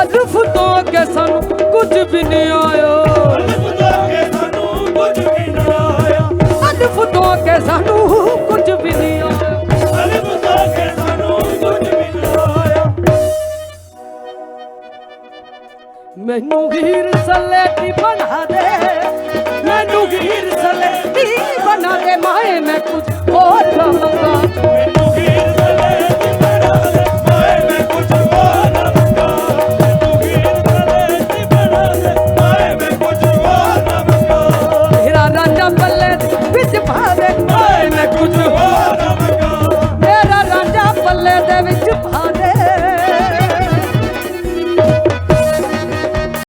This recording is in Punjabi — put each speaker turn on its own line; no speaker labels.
ਅਰਫ ਤੋਂ ਕੇ ਸਾਨੂੰ ਕੁਝ ਵੀ ਨਹੀਂ ਆਇਆ। ਅਰਫ ਤੋਂ
ਕੇ ਸਾਨੂੰ
ਕੁਝ
ਵੀ
ਨਹੀਂ ਆਇਆ। ਅਰਫ ਤੋਂ ਕੇ ਸਾਨੂੰ ਕੁਝ ਵੀ ਨਹੀਂ ਆਇਆ
ਅਰਫ ਤੋਂ ਕੇ ਸਾਨੂੰ ਕੁਝ
ਵੀ ਨਹੀਂ ਆਇਆ ਮੈਨੂੰ ਹੀਰ ਸੱਲੇ ਦੀ ਬਣਾ ਦੇ। ਮੈਨੂੰ ਹੀਰ ਸੱਲੇ ਦੀ ਬਣਾ ਦੇ। ਮਾਏ, ਮੈਂ ਕੁਝ न पलट विच भारत न कुछ हो